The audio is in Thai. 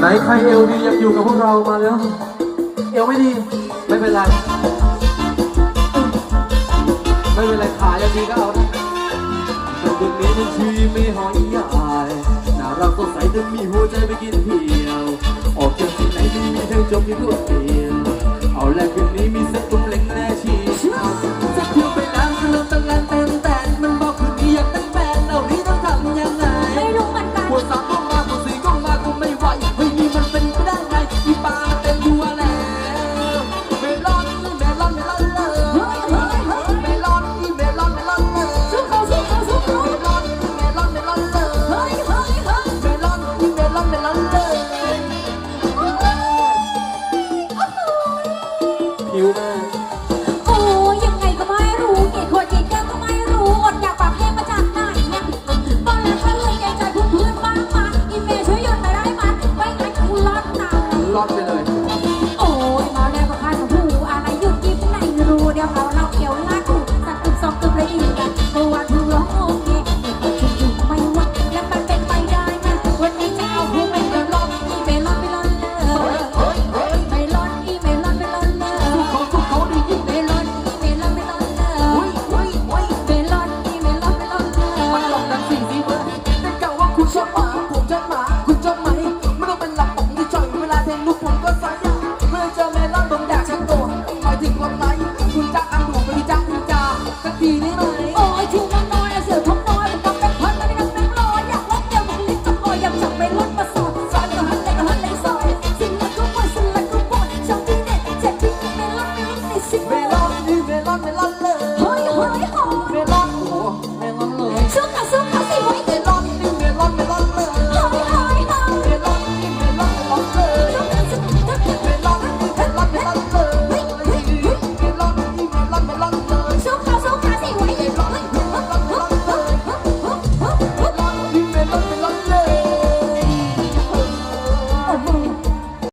ไหนใครเอวดียังอยู่กับพวกเรามาแล้ว เอวไม่ดี ไม่เป็นไร ไม่เป็นไรขายังดีก็เอานะแต่คนนี้มันชีไม่หอยยายน่ารักสดใสจะมีหัวใจไปกินเที่ยว ออกจากที่ไหนดีมีทางจบที่รวดเดี Sim, sim, sim.